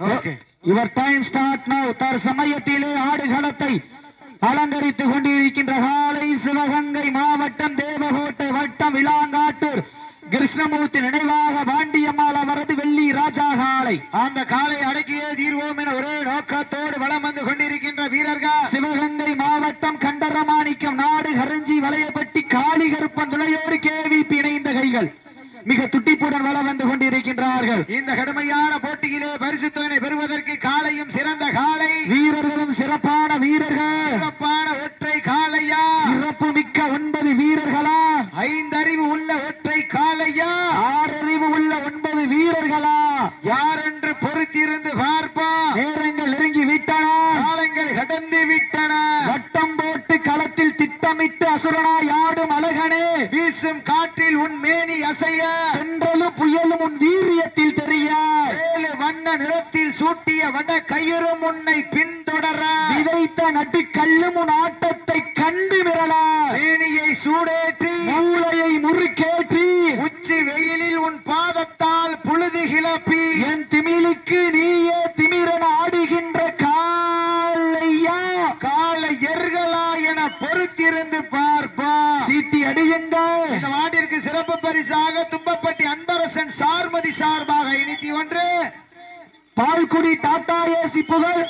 Your time start தற்சமயத்திலே ஆடுகளத்தை அலங்கரித்துக் கொண்டிருக்கின்ற காலை சிவகங்கை மாவட்டம் தேவகோட்டை வட்டம் விளாங்காட்டூர். கிருஷ்ணமூர்த்தி நினைவாக பாண்டியம்மாள் அவரது வெள்ளி ராஜா காலை. அந்த காலை அடக்கியே தீர்வோம் என ஒரே நோக்கத்தோடு வலம் வந்து கொண்டிருக்கின்ற வீரர்கள். சிவகங்கை மாவட்டம் கண்டரமாணிக்கம் நாடு கரஞ்சி வளையப்பட்டி காளி கருப்பன் துணையோடு கேவிபி இணைந்த கைகள். மிக துட்டிப்புடன் வள வந்து கொண்டிருக்கின்றார்கள். இந்த கடுமையான போட்டியிலே பரிசு பெறுவதற்கு காலையும் சிறந்த காலை வீரர்களும் சிறப்பான வீரர்கள் சிறப்பான ஒற்றை காளையா சிறப்பு மிக்க ஒன்பது வீரர்களா ஐந்தறிவு உள்ள ஒற்றை காளையா ஆறறிவு உள்ள ஒன்பது வீரர்களா யார் என்று பொறுத்திருந்து பார்ப்போம் நேரங்கள் நெருங்கி விட்டன காலங்கள் கடந்து விட்டன வட்டம் போட்டு களத்தில் திட்டமிட்டு அசுரனாய் ஆடும் அழகனே வீசும் காற்றில் உன் மேனி அசைய சென்றலும் புயலும் உன் வீரியத்தில் தெரிய ஏழு வண்ண நிறத்தில் சூட்டிய வட கயிறும் உன்னை பின்தொடர. விதைத்த நட்டுக்கல்லும் உன் ஆட்டத்தை கண்டு விரலா. மேனியை சூடேற்றி. மூளையை முறுக்கேற்றி. உச்சி வெயிலில் உன் பாதத்தால் புழுதி கிளப்பி. என் திமிலுக்கு நீயே திமிரன் ஆடுகின்ற காலையா கால எர்களா என பொறுத்திருந்து பார்ப்போம் சீட்டி அடியுங்கள் இந்த மாட்டிற்கு சிறப்பு பரிசாக தும்பப்பட்டி அன்பரசன் சார்மதி சார்பாக இனித்தி ஒன்று பால்குடி டாடா ஏசி புகழ்.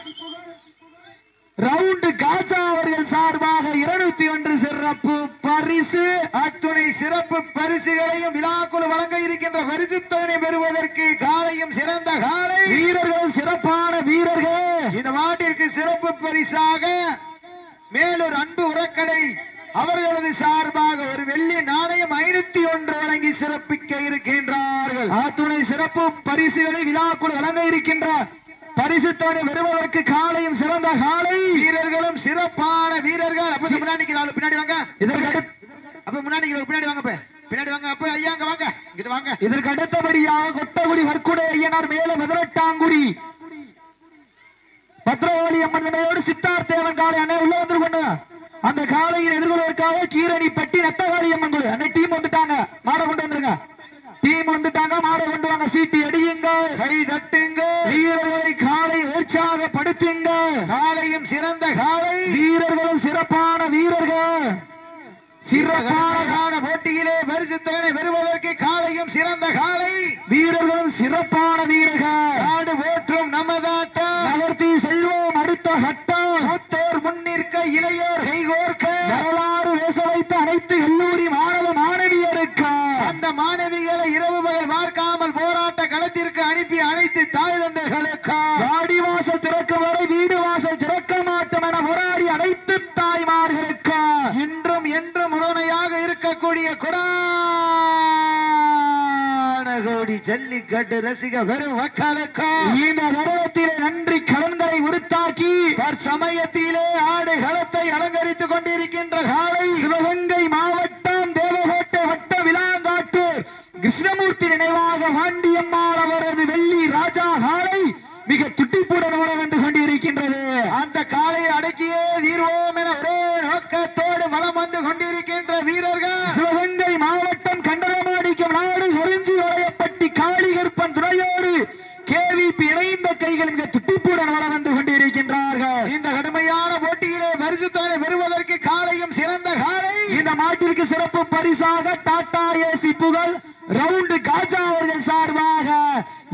ரவுண்டு காஜா அவர்கள் சார்பாக இருநூத்தி ஒன்று சிறப்பு பரிசு. அத்துணை சிறப்பு பரிசுகளையும் விழாக்குழு வழங்க இருக்கின்ற பரிசு தொகை பெறுவதற்கு காலையும் சிறந்த காலை. வீரர்கள் சிறப்பான வீரர்கள். இந்த மாட்டிற்கு சிறப்பு பரிசாக மேலூர் அன்பு உரக்கடை அவர்களது சார்பாக ஒரு வெள்ளி நாணயம் ஐநூத்தி ஒன்று வழங்கி சிறப்பிக்க இருக்கின்றார்கள். ஆத்துணை சிறப்பு பரிசுகளை விழாக்குள் வழங்க இருக்கின்ற பரிசு தொகை பெறுவதற்கு காலையும் சிறந்த காலை. வீரர்களும் சிறப்பான வீரர்கள். அப்ப முன்னாடி பின்னாடி வாங்க. இதற்கு அப்ப முன்னாடி பின்னாடி வாங்க பின்னாடி வாங்க அப்ப ஐயா வாங்க. இங்கிட்டு வாங்க. இதற்கு அடுத்தபடியாக கொட்டகுடி வர்க்குடை ஐயனார் மேல மதுரட்டாங்குடி பத்ரவாளி அம்மன் நிலையோடு சித்தார்த் தேவன் காலை அண்ணே உள்ள வந்து கொண்டு அந்த காலையில் எதிர்கொள்வதற்காக கீரணி பட்டி நத்தகாளி அம்மன் குழு அன்னை டீம் வந்துட்டாங்க. மாடை கொண்டு வந்துருங்க. டீம் வந்துட்டாங்க. மாடை கொண்டு வாங்க. சீட்டி அடியுங்க கை தட்டுங்க வீரர்களை காலை உற்சாகப்படுத்துங்க காலையும் சிறந்த காலை வீரர்களும் சிறப்பான வீரர்கள். சிறப்பான போட்டியிலே பரிசு தொகை பெறுவதற்கு ஜல்லிக்கட்டு ரசிக வெறும் மக்களுக்கு இந்த தருணத்திலே நன்றி கடன்களை உருத்தாக்கி சமயத்திலே ஆடு களத்தை அலங்கரித்துக் கொண்டிருக்கின்ற காலை. சிவகங்கை மாவட்டம் தேவகோட்டை வட்ட விளாங்காட்டூர். கிருஷ்ணமூர்த்தி நினைவாக வாண்டியம்மாள் அவரது வெள்ளி ராஜா காலை மிக துட்டிப்புடன் வர வந்து கொண்டிருக்கின்றது. அந்த காலை அடக்கியே தீர்வோம் என ஒரே நோக்கத்தோடு வலம் வந்து கொண்டிருக்கின்ற வீரர்கள் சிவகங்கை மாவட்டம் கண்டலமாடிக்கும் நாடு குறிஞ்சி வளையப்பட்டி காளிகற்பன் துறையோடு கேவிபி இணைந்த கைகள் மிக துட்டிப்புடன் வர வந்து கொண்டிருக்கின்றார்கள் இந்த கடுமையான போட்டியிலே பரிசு தொகை பெறுவதற்கு காலையும் சிறந்த காலை இந்த மாட்டிற்கு சிறப்பு பரிசாக டாடா ஏசி புகழ் ரவுண்டு காஜா அவர்கள் சார்பாக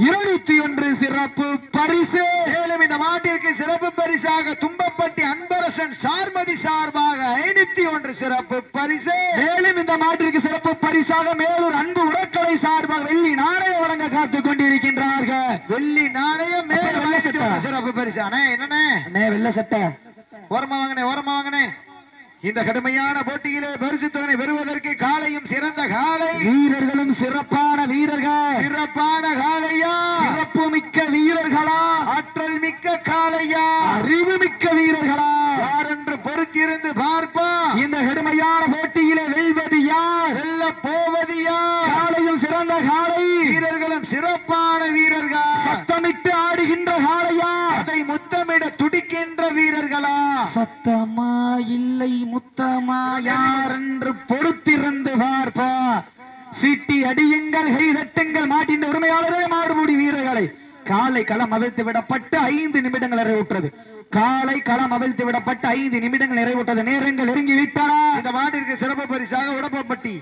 இருநூத்தி ஒன்று சிறப்பு பரிசு. மேலும் இந்த மாட்டிற்கு சிறப்பு பரிசாக தும்பப்பட்டி அன்பரசன் சார்மதி சார்பாக ஐநூத்தி ஒன்று சிறப்பு பரிசு. மேலும் இந்த மாட்டிற்கு சிறப்பு பரிசாக மேலூர் அன்பு உடற்கலை சார்பாக வெள்ளி நாணயம் வழங்க காத்துக் கொண்டிருக்கின்றார்கள். வெள்ளி நாணயம் மேலும் அப்ப வெள்ளை 501 சட்டை. சிறப்பு பரிசு. அண்ணே என்னண்ணே? அண்ணே வெள்ள சட்டை. ஓரமா வாங்கனே ஓரமா வாங்கனே இந்த கடுமையான போட்டியிலே பரிசு தொகை பெறுவதற்கு காலையும் சிறந்த காலை. வீரர்களும் சிறப்பான வீரர்கள். சிறப்பான காலையா? சிறப்பு மிக்க வீரர்களா? ஆற்றல் மிக்க காலையா? அறிவு மிக்க வீரர்களா? யார் என்று பொறுத்திருந்து பார்ப்போம் இந்த கடுமையான போட்டியிலே வெல்வது யார்? வெல்ல போவது யார்? காலையும் சிறந்த காலை. வீரர்களும் சிறப்பான வீரர்கள். சத்தமிட்டு ஆடுகின்ற காளையா அதை முத்தமிட துடிக்கின்ற வீரர்களா? முத்தமா யார் என்று பொறுத்திருந்து பார்ப்பா. சீட்டி அடியுங்கள் கை தட்டுங்கள் மாட்டின் உரிமையாளரே மாடுபடி வீரர்களை. காலை களம் அவிழ்த்து விடப்பட்டு ஐந்து நிமிடங்கள் நிறைவுற்றது. காலை களம் அவிழ்த்து விடப்பட்டு ஐந்து நிமிடங்கள் நிறைவுற்றது. நேரங்கள் நெருங்கி விட்டன இந்த மாட்டிற்கு சிறப்பு பரிசாக உடப்பப்பட்டி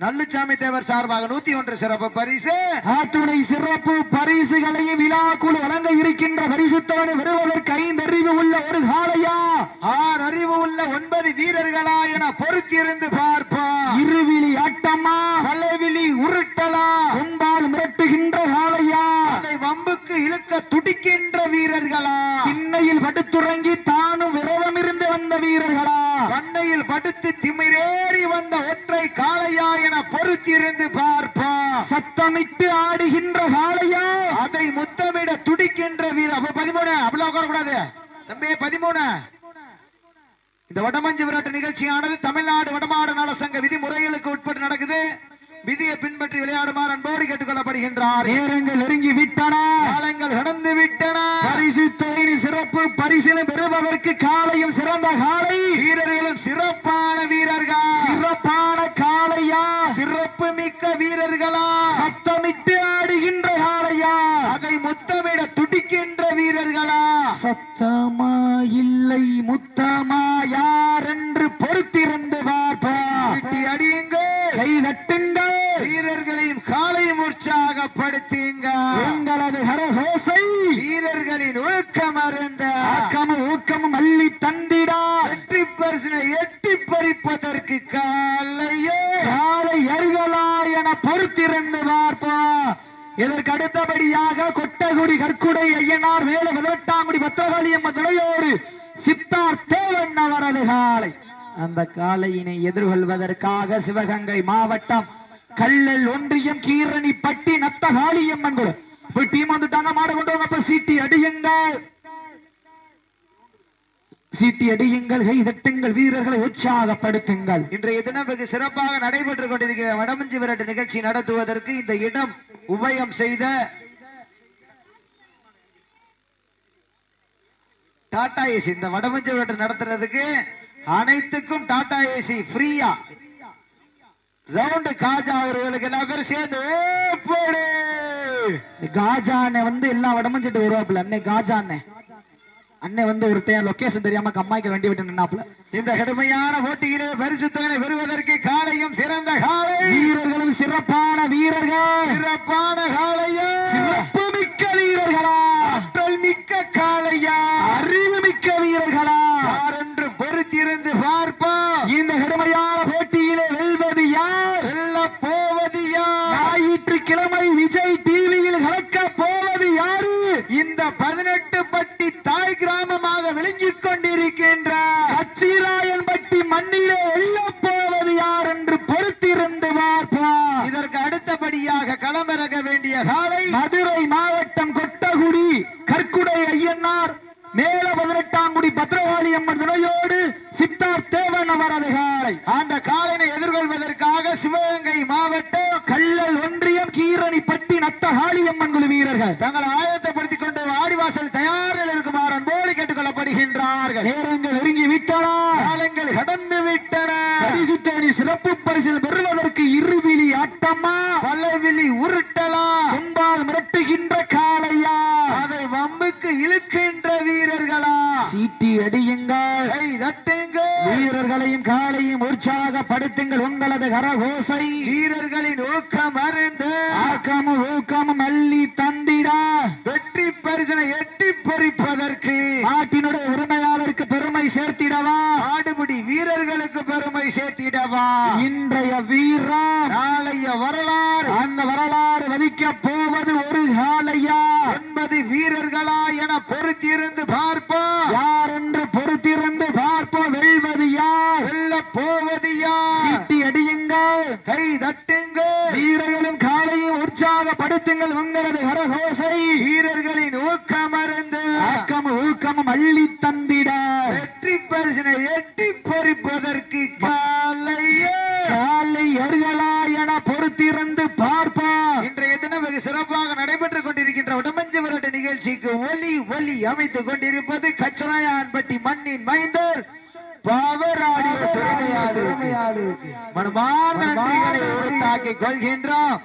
நல்லுச்சாமி தேவர் சார்பாக நூத்தி ஒன்று சிறப்பு பரிசு. ஆத்துணை சிறப்பு பரிசுகளையும் விழாக்குழு வழங்க இருக்கின்ற பரிசுத்தவனை வருவதற்கு ஐந்து அறிவு உள்ள ஒரு காளையா? ஆறு அறிவு உள்ள ஒன்பது வீரர்களா என பொறுத்திருந்து பார்ப்போம். இருவிழி ஆட்டமா? பலவிழி உருட்டலா? கொம்பால் மிரட்டுகின்ற காளையா? அதை வம்புக்கு இழுக்க துடிக்கின்ற வீரர்களா? திண்ணையில் படுத்துறங்கி தானும் விரதம் இருந்து வந்த வீரர்களா? பண்ணையில் படுத்து திமிரேறி வந்த ஒற்றை காளையா என பொறுத்திருந்து பார்ப்போம் சத்தமிட்டு ஆடுகின்ற காளையா? அதை முத்தமிட துடிக்கின்ற வீரர். பதிமூணு அப்படிலாம் உட்கார கூடாது தம்பி பதிமூணு. இந்த வடமஞ்சு விரட்டு நிகழ்ச்சியானது தமிழ்நாடு வடமாடு நலசங்க விதிமுறைகளுக்கு உட்பட்டு நடக்குது. விதியை பின்பற்றி விளையாடுமாறு அன்போடு கேட்டுக்கொள்ளப்படுகின்றார். நேரங்கள் நெருங்கி விட்டன. காலங்கள் கடந்து விட்டன. பரிசு தொழில் சிறப்பு பரிசினை பெறுவதற்கு காலையும் சிறந்த காலை. வீரர்களும் சிறப்பான வீரர்கள்? சிறப்பான காளையா? சிறப்பு மிக்க வீரர்களா? சத்தமிட்டு ஆடுகின்ற காளையா? அதை முத்தமிட துடிக்கின்ற வீரர்களா? சத்தமா இல்லை முத்தமா யார் என்று பொறுத்திருந்து பார்ப்பா அடியுங்கள். கை காலையும் உற்சாகப்படுத்துங்க. உங்களது கரகோசை வீரர்களின் ஒழுக்கம் அருந்த. ஆக்கமும் ஊக்கமும் அள்ளி தந்திடா. வெற்றி பரிசினை எட்டி பறிப்பதற்கு காலையே. காலை அருகலா என பொறுத்திருந்து பார்ப்பா இதற்கு அடுத்தபடியாக கொட்டகுடி கற்குடை ஐயனார் மேல பதினெட்டாங்குடி பத்திரகாளி அம்ம துணையோடு சித்தார் தேவன் அவரது காலை. அந்த காலையினை எதிர்கொள்வதற்காக சிவகங்கை மாவட்டம் கல்லல் ஒன்றியம் கீரணி பட்டி நத்தகாளியம் காளியம்மன் போய் டீம் வந்துட்டாங்க மாட கொண்டு வாங்க சீட்டி அடியுங்கள். சீட்டி அடியுங்கள் கை தட்டுங்கள் வீரர்களை உற்சாகப்படுத்துங்கள். இன்றைய தினம் வெகு சிறப்பாக நடைபெற்றுக் கொண்டிருக்கிற வடமஞ்சி விரட்டு நிகழ்ச்சி நடத்துவதற்கு இந்த இடம் உபயம் செய்த டாடா ஏசி. இந்த வடமஞ்சி விரட்டு நடத்துறதுக்கு அனைத்துக்கும் டாடா ஏசி ஃப்ரீயா. ரவுண்டு காஜா அவர்களுக்கு எல்லா பேரும் சேர்ந்து போடு. காஜா அண்ணன் வந்து எல்லா வடமும் செட்டு வருவாப்புல. அண்ணே காஜா அண்ணன் அண்ணன் வந்து ஒரு லொகேஷன் தெரியாம கம்மாய்க்கு வண்டி விட்டு நின்னாப்புல. இந்த கடுமையான போட்டியிலே பரிசு தொகை பெறுவதற்கு காலையும் சிறந்த காலை. வீரர்களும் சிறப்பான வீரர்கள். சிறப்பான காலையா சிறப்பு மிக்க வீரர்களா ஆற்றல் மிக்க காளையா அறிவு மிக்க வீரர்களா யார் என்று பொறுத்திருந்து பார்ப்போம் இந்த கடுமையான போட்டியிலே வெல்வது யார் வெல்ல போவது யார் ஞாயிற்றுக்கிழமை விஜய் டிவியில் கலக்க போவது யாரு இந்த பதினெட்டு பட்டி தாய் கிராமமாக விளங்கிக் கொண்டிருக்கின்ற கச்சிராயன் பட்டி மண்ணிலே வெல்ல போவது யார் என்று பொறுத்திருந்து பார்ப்போம் இதற்கு அடுத்தபடியாக களமிறங்க வேண்டிய காலை மதுரை மாவட்டம் கொட்டகுடி கற்குடை ஐயனார் மேல பதினெட்டாம் குடி பத்ரகாளி அம்மன் துணையோடு சித்தார் தேவன் அவரது காலை அந்த காலினை எதிர்கொள்வதற்காக சிவகங்கை மாவட்டம் கல்லல் ஒன்றியம் கீரணி பட்டி நத்த காளியம்மன் குழு வீரர்கள் தங்களை ஆயத்தப்படுத்திக் கொண்டு வாடிவாசல் தயாரில் இருக்குமாறு அன்போடு கேட்டுக் கொள்ளப்படுகின்றார்கள் நேரங்கள் நெருங்கி விட்டன காலங்கள் கடந்து விட்டன பரிசு தேடி சிறப்பு பரிசில் பெறுவதற்கு இருவிழி ஆட்டமா பல்லவிழி உருட்டலா கொம்பால் மிரட்டுகின்ற காளையா அதை வம்புக்கு இழுக்கின்ற வீரர்களா? சீட்டி அடியுங்கள். வீரர்களையும் காலையும் உற்சாகப்படுத்துங்கள் உங்களது கரகோசை. வீரர்களின் ஊக்கம் அறிந்து ஆக்கமும் ஊக்கமும் அள்ளி தந்திடா. வெற்றி பரிசனை எட்டி பறிப்பதற்கு. நாட்டினுடைய உரிமையாளருக்கு பெருமை சேர்த்திடவா. ஆடுபடி வீரர்களுக்கு பெருமை சேர்த்திடவா. இன்றைய வீரம். நாளைய வரலாறு. அந்த வரலாறு வதிக்க போவது ஒரு காலையா. நமது வீரர்களா என பொறுத்திருந்து பார்ப்போம். யார் என்று பொறுத்திருந்து பார்ப்போம் வெல்வது யார் வெல்ல போவது யார் சீட்டி அடியுங்கள் கை தட்டுங்க வீரர்களும் காலையும் உற்சாகப்படுத்துங்கள் உங்களது கரகோசை வீரர்களின் ஊக்கம் அறிந்து ஆக்கமும் ஊக்கமும் அள்ளி தந்திட வெற்றி பரிசனை எட்டி பறிப்பதற்கு காலையே காலை அருகலா என பொறுத்திருந்து பார்ப்போம் இன்றைய தினம் வெகு சிறப்பாக நடைபெற்றுக் கொண்டிருக்கின்ற உடமஞ்சு விரட்டு நிகழ்ச்சிக்கு ஒலி ஒலி அமைத்துக் கொண்டிருப்பது கச்சராயான்பட்டி மண்ணின் மைந்தர் பாவராடிய சுரமையாளு மனமார்ந்த நன்றிகளை உறுத்தாக்கிக் கொள்கின்றோம்.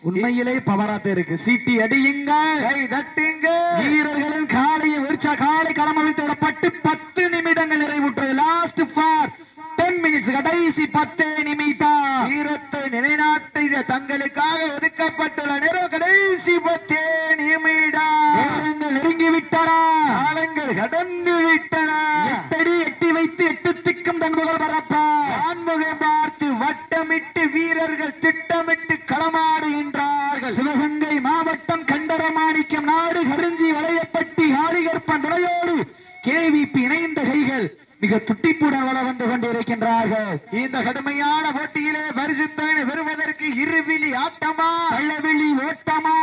உண்மையிலே பவராத்த இருக்கு. சீட்டி அடியுங்கள். கை தட்டுங்க வீரர்களின் காலையை உற்சா காலை களமளித்து விடப்பட்டு பத்து நிமிடங்கள் நிறைவுற்றது. லாஸ்ட் ஃபார் டென் மினிட்ஸ் கடைசி பத்தே நிமிடம். வீரத்தை நிலைநாட்டிய தங்களுக்காக ஒதுக்கப்பட்டுள்ள நேரம் கடைசி பத்தே நிமிடம். நெருங்கி விட்டன காலங்கள் கடந்து விட்டன எட்டடி எட்டி வைத்து எட்டு திக்கும் தன் புகழ் பரப்ப ஆன்முகம் பார்த்து வட்டமிட்டு வீரர்கள் திட்டமிட்டு களமாடுகின்றார்கள் சிவகங்கை மாவட்டம் கண்டரமாணிக்கம் நாடு கருஞ்சி வளையப்பட்டி ஆலிகற்பன் துணையோடு கேவிபி இணைந்த கைகள் மிக துட்டிப்புடன் வள வந்து கொண்டிருக்கின்றார்கள் இந்த கடுமையான போட்டியிலே பரிசுத்தனை பெறுவதற்கு இருவிழி ஆட்டமா? கள்ளவெளி ஓட்டமா?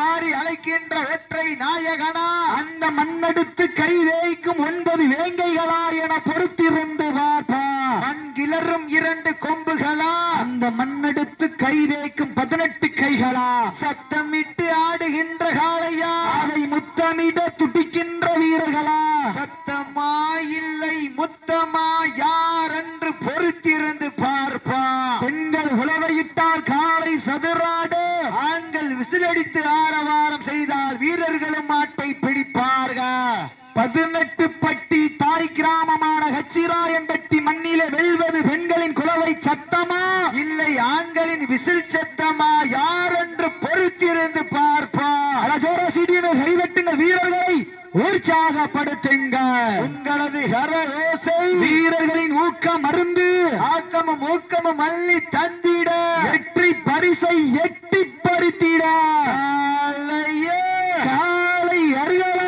வாரி அழைக்கின்ற ஒற்றை நாயகனா? அந்த மண்ணெடுத்து கை தேய்க்கும் ஒன்பது வேங்கைகளா என பொறுத்திருந்து பார்ப்பா மண் கிளறும் இரண்டு கொம்புகளா? அந்த மண்ணெடுத்து கை தேய்க்கும் பதினெட்டு கைகளா? சத்தமிட்டு ஆடுகின்ற காளையா? அதை முத்தமிட துடிக்கின்ற வீரர்களா? சத்தமா இல்லை முத்தமா யார் என்று பொறுத்திருந்து பார்ப்பா பெண்கள் உழவையிட்டால் காலை சதுராடு ஆண்கள் விசிலடித்து ஆரவாரம் செய்தால் வீரர்களும் மாட்டை பதினெட்டு பட்டி தாய் கிராமமான ஹச்சிராயன்பட்டி மண்ணிலே வெல்வது பெண்களின் குலவை சத்தமா? இல்லை ஆண்களின் விசில் சத்தமா? யார் என்று பொறுத்திருந்து பார்ப்பா அலஜோர சீடியினை வீரர்களை. உற்சாகப்படுத்துங்க உங்களது கரகோசை வீரர்களின் ஊக்கம் மருந்து ஆக்கமும் ஊக்கமும் அள்ளி தந்திட. வெற்றி பரிசை எட்டி பறித்திட. காலை அருகலை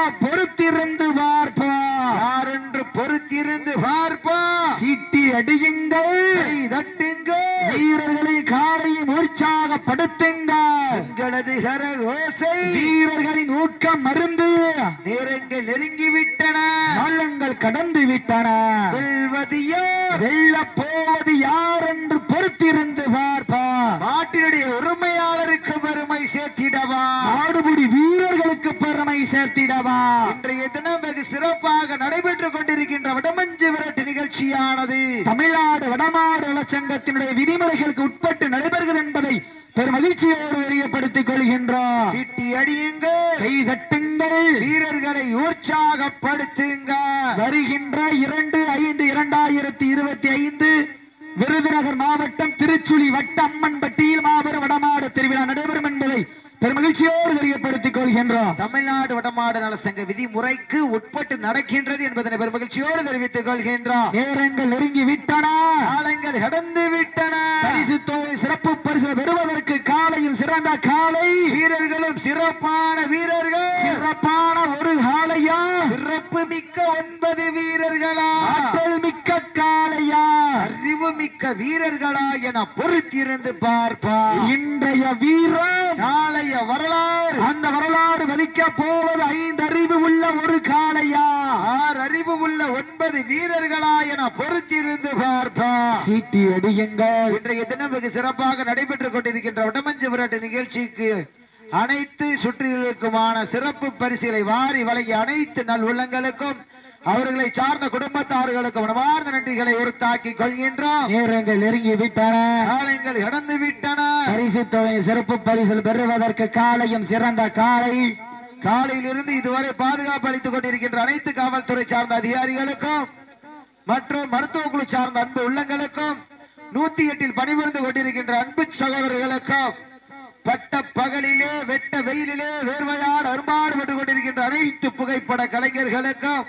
என பொறுத்திருந்து பார்ப்பா யார் என்று பொறுத்திருந்து பார்ப்பா சீட்டி அடியுங்கள். கை தட்டுங்க வீரர்களை காலையும் உற்சாகப்படுத்துங்க உங்களது கரகோசை வீரர்களின் ஊக்கம் மருந்து. நேரங்கள் நெருங்கி விட்டன காலங்கள் கடந்து விட்டன. வெல்வது யார்? வெல்ல போவது யார் என்று பொறுத்திருந்து பார்ப்பா நாட்டினுடைய உரிமையாளருக்கு பெருமை சேர்த்திடவா ஆடுபுடி வீரர்களுக்கு பெருமை சேர்த்திடவா? இன்றைய தினம் வெகு சிறப்பாக நடைபெற்றுக் கொண்டிருக்கின்ற வடமஞ்சு விரட்டு நிகழ்ச்சியானது. தமிழ்நாடு வடமாடு நலச்சங்கத்தினுடைய விதிமுறைகளுக்கு உட்பட்டு நடைபெறுகிறது என்பதை பெரும் மகிழ்ச்சியோடு தெரியப்படுத்திக் கொள்கின்றோம். சீட்டி அடியுங்கள். கை தட்டுங்கள். வீரர்களை உற்சாகப்படுத்துங்க. வருகின்ற இரண்டு ஐந்து இரண்டாயிரத்தி இருபத்தி ஐந்து விருதுநகர் மாவட்டம் திருச்சுழி வட்ட அம்மன்பட்டியில் மாபெரும் வடமாடு திருவிழா நடைபெறும் என்பதை பெருமகிழ்ச்சியோடு தெரியப்படுத்திக் கொள்கின்றோம். தமிழ்நாடு வடமாடு நல சங்க விதிமுறைக்கு உட்பட்டு நடக்கின்றது என்பதனை பெருமகிழ்ச்சியோடு தெரிவித்துக் கொள்கின்றோம். நேரங்கள் நெருங்கி விட்டன. காலங்கள் கடந்து விட்டன. பரிசு தொகை சிறப்பு பரிசு பெறுவதற்கு காலையும் சிறந்த காலை. வீரர்களும் சிறப்பான வீரர்கள். சிறப்பான ஒரு காலையா? சிறப்பு மிக்க ஒன்பது வீரர்களா? ஆற்றல் மிக்க காலையா? அறிவு மிக்க வீரர்களா என பொறுத்திருந்து பார்ப்பா இன்றைய வீரம் நாளைய வரலாறு. அந்த வரலாறு வலிக்க போவது ஐந்து அறிவு உள்ள ஒரு காளையா? ஆறு அறிவு உள்ள ஒன்பது வீரர்களா என பொறுத்திருந்து பார்ப்பா சீட்டி அடியுங்கள். இன்றைய தினம் வெகு சிறப்பாக நடைபெற்றுக் கொண்டிருக்கின்ற வடமஞ்சு விரட்டு நிகழ்ச்சிக்கு அனைத்து சுற்றிலுக்குமான சிறப்பு பரிசுகளை வாரி வழங்கிய அனைத்து நல் உள்ளங்களுக்கும் அவர்களை சார்ந்த குடும்பத்தார்களுக்கும் மனமார்ந்த நன்றிகளை உறுத்தாக்கி கொள்கின்றோம். நேரங்கள் நெருங்கி விட்டன காலங்கள் கடந்து விட்டன பரிசு தொகை சிறப்பு பரிசில் பெறுவதற்கு காலையும் சிறந்த காலை. காலையிலிருந்து இதுவரை பாதுகாப்பு அளித்துக் கொண்டிருக்கின்ற அனைத்து காவல்துறை சார்ந்த அதிகாரிகளுக்கும் மற்றும் மருத்துவ குழு சார்ந்த அன்பு உள்ளங்களுக்கும் நூத்தி எட்டில் பணிபுரிந்து கொண்டிருக்கின்ற அன்பு சகோதரர்களுக்கும் பட்ட பகலிலே வெட்ட வெயிலிலே வேர்வையாடு அரும்பாடுபட்டு கொண்டிருக்கின்ற அனைத்து புகைப்பட கலைஞர்களுக்கும்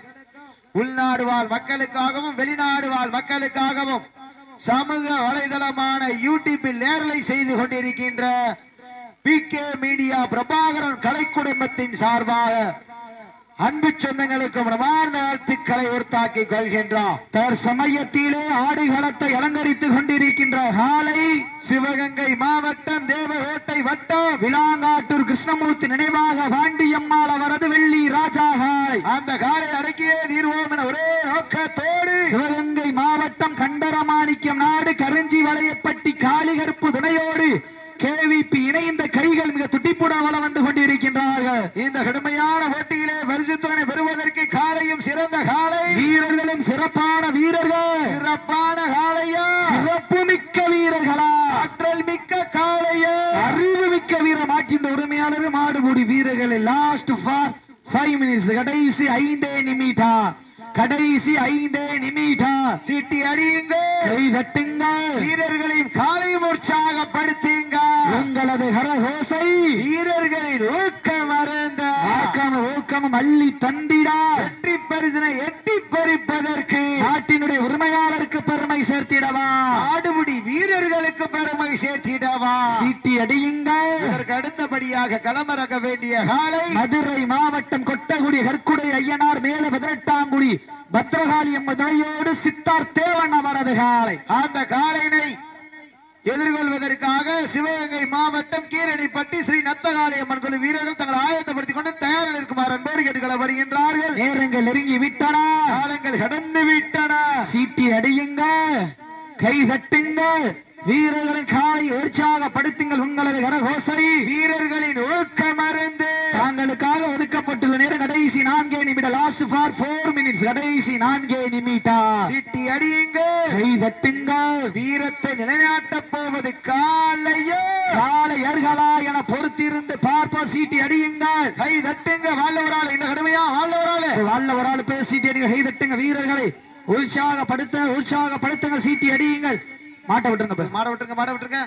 உள்நாடு வாழ் மக்களுக்காகவும் வெளிநாடு வாழ் மக்களுக்காகவும் சமூக வலைதளமான யூடியூபில் நேரலை செய்து கொண்டிருக்கின்ற பி கே மீடியா பிரபாகரன் கலை குடும்பத்தின் சார்பாக அன்பு சொந்தங்களுக்கு மனமார்ந்த வாழ்த்துக்களை உறுத்தாக்கிக் கொள்கின்றோம். தற்சமயத்திலே ஆடுகளத்தை அலங்கரித்துக் கொண்டிருக்கின்ற காலை சிவகங்கை மாவட்டம் தேவகோட்டை வட்டம் விளாங்காட்டூர் கிருஷ்ணமூர்த்தி நினைவாக பாண்டியம்மாள் அவரது வெள்ளி ராஜாகாய் அந்த காலை அடக்கியே தீர்வோம் என ஒரே நோக்கத்தோடு சிவகங்கை மாவட்டம் கண்டரமாணிக்கம் நாடு கருஞ்சி வளையப்பட்டி காளிகருப்பு துணையோடு கேவிபி இணைந்த கைகள் மிக துட்டிப்புடாமல வந்து கொண்டிருக்கின்றார்கள். இந்த கடுமையான போட்டியிலே பரிசுத்தனை பெறுவதற்கு காலையும் சிறந்த காலை. வீரர்களும் சிறப்பான வீரர்கள். சிறப்பான காலையா? சிறப்பு மிக்க வீரர்களா? ஆற்றல் மிக்க காலையா? அறிவு மிக்க வீரம் ஆக்கின்ற உரிமையாளர் மாடுபுடி வீரர்களை லாஸ்ட் ஃபார் ஃபைவ் மினிட்ஸ் கடைசி ஐந்தே நிமிடம். கடைசி ஐந்தே நிமிடம். சீட்டி அடியுங்க கை தட்டுங்கள். வீரர்களையும் காலையும் உற்சாகப்படுத்துங்க உங்களது கரகோசை. வீரர்களின் ஊக்கம் அருந்த. ஆக்கம் ஊக்கம் அள்ளி தந்திடா. வெற்றி பரிசனை எட்டி பறிப்பதற்கு. நாட்டினுடைய உரிமையாளருக்கு பெருமை சேர்த்திடவா. ஆடுமுடி வீரர்களுக்கு பெருமை சேர்த்திடவா. சீட்டி அடியுங்கள். இதற்கு அடுத்தபடியாக களமிறக்க வேண்டிய காலை. மதுரை மாவட்டம் கொட்டகுடி கற்குடை ஐயனார் மேல பதினெட்டாங்குடி பத்ரகாளி அம்ம துணையோடு சித்தார் தேவன் அவரது காலை. அந்த காலையினை எதிர்கொள்வதற்காக சிவகங்கை மாவட்டம் கீரணிப்பட்டி ஸ்ரீ நத்தகாளியம்மன் குழு வீரர்கள் தங்களை ஆயத்தப்படுத்திக் கொண்டு தயாரில் இருக்குமாறு அன்போடு கேட்டுக்கொள்ளப்படுகின்றார்கள். நேரங்கள் நெருங்கி விட்டன காலங்கள் கடந்து விட்டன சீட்டி அடியுங்கள் கை தட்டுங்கள் வீரர்களின் காலை உற்சாகப்படுத்துங்கள் உங்களது கரகோசை வீரர்களின் ஊக்கம் அருந்து தாங்களுக்காக ஒதுக்கப்பட்டுள்ள நேரம் கடைசி நான்கே நிமிடம் லாஸ்ட் ஃபார் போர் கடைசி நான்கே நிமிடம் சீட்டி அடியுங்க கை தட்டுங்கள். வீரத்தை நிலைநாட்டப் போவது காலையோ. காலை ஏறுகளா என பொறுத்திருந்து பார்ப்போம். சீட்டி அடியுங்கள். கை தட்டுங்க. வாழ்வரால் இந்த கடுமையா? வாழ்வரால். வாழ்ல ஒரு ஆள் பேசிட்டு அடிங்க கை தட்டுங்க வீரர்களை. உற்சாகப்படுத்த உற்சாகப்படுத்துங்க சீட்டி அடியுங்கள். மாட்ட விட்டுருங்க. மாட விட்டுருங்க மாட விட்டுருங்க.